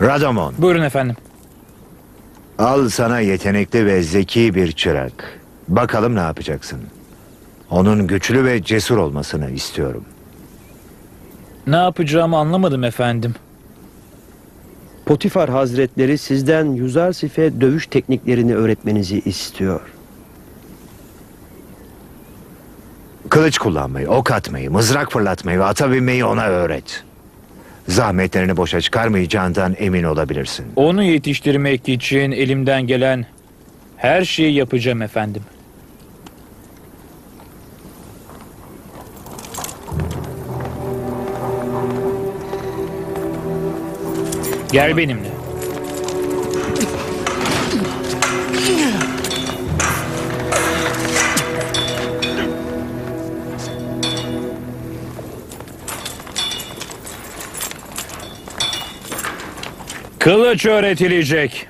Radamon, Buyurun efendim. al sana yetenekli ve zeki bir çırak. Bakalım ne yapacaksın. Onun güçlü ve cesur olmasını istiyorum. Ne yapacağımı anlamadım efendim. Potifar Hazretleri sizden Yuzarsif'e dövüş tekniklerini öğretmenizi istiyor. Kılıç kullanmayı, ok atmayı, mızrak fırlatmayı ve ata binmeyi ona öğret. Zahmetlerini boşa çıkarmayacağından emin olabilirsin. Onu yetiştirmek için elimden gelen her şeyi yapacağım efendim. Gel benimle. Kılıç öğretilecek.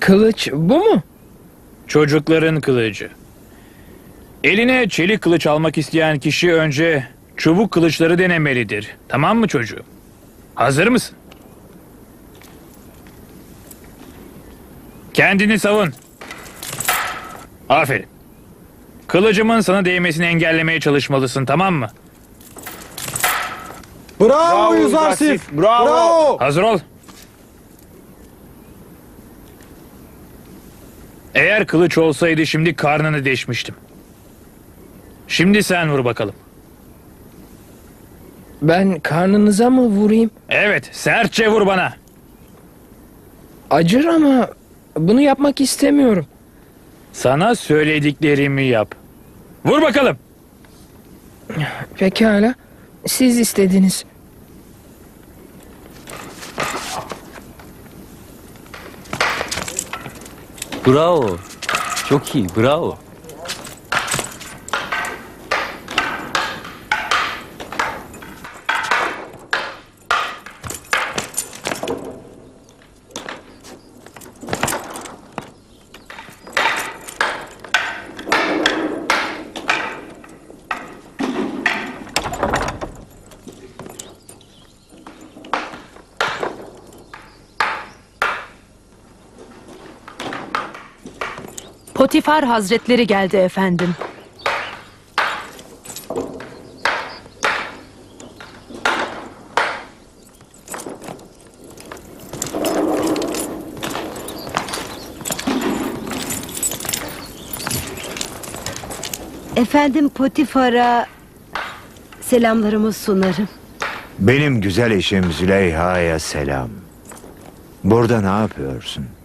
Kılıç bu mu? Çocukların kılıcı. Eline çelik kılıç almak isteyen kişi önce çubuk kılıçları denemelidir. Tamam mı çocuğum? Hazır mısın? Kendini savun. Aferin. Kılıcımın sana değmesini engellemeye çalışmalısın tamam mı? Bravo, Yuzarsif. Bravo. Hazır ol. Eğer kılıç olsaydı şimdi karnını deşmiştim. Şimdi sen vur bakalım. Ben karnınıza mı vurayım? Evet, sertçe vur bana. Acır ama bunu yapmak istemiyorum. Sana söylediklerimi yap. Vur bakalım. Pekala. Siz istediniz. Bravo. Çok iyi, bravo. Potifar Hazretleri geldi efendim. Efendim Potifar'a selamlarımı sunarım. Benim güzel eşim Züleyha'ya selam. Burada ne yapıyorsun?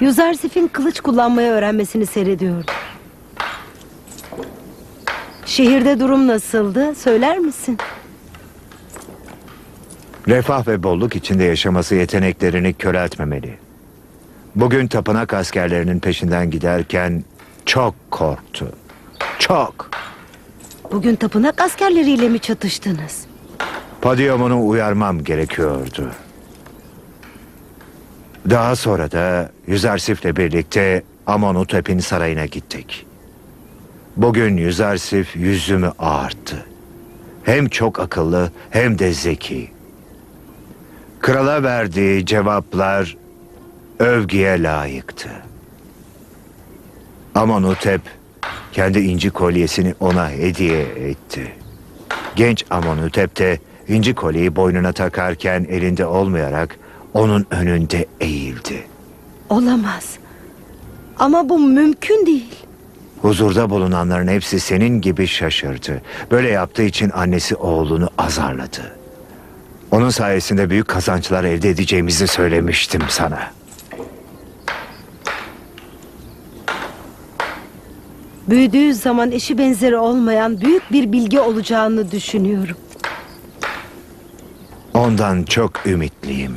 Yuzarsif'in kılıç kullanmayı öğrenmesini seyrediyordum. Şehirde durum nasıldı? Söyler misin? Refah ve bolluk içinde yaşaması yeteneklerini köreltmemeli. Bugün tapınak askerlerinin peşinden giderken çok korktu. Çok. Bugün tapınak askerleriyle mi çatıştınız? Padiyomon'u uyarmam gerekiyordu. Daha sonra da Yüzarsif'le birlikte Amonutep'in sarayına gittik. Bugün Yüzarsif yüzümü ağarttı. Hem çok akıllı hem de zeki. Krala verdiği cevaplar övgüye layıktı. Amonutep kendi inci kolyesini ona hediye etti. Genç Amonutep de inci kolyeyi boynuna takarken elinde olmayarak onun önünde eğildi. Olamaz. Ama bu mümkün değil. Huzurda bulunanların hepsi senin gibi şaşırdı. Böyle yaptığı için annesi oğlunu azarladı. Onun sayesinde büyük kazançlar elde edeceğimizi söylemiştim sana. Büyüdüğü zaman eşi benzeri olmayan büyük bir bilgi olacağını düşünüyorum. Ondan çok ümitliyim.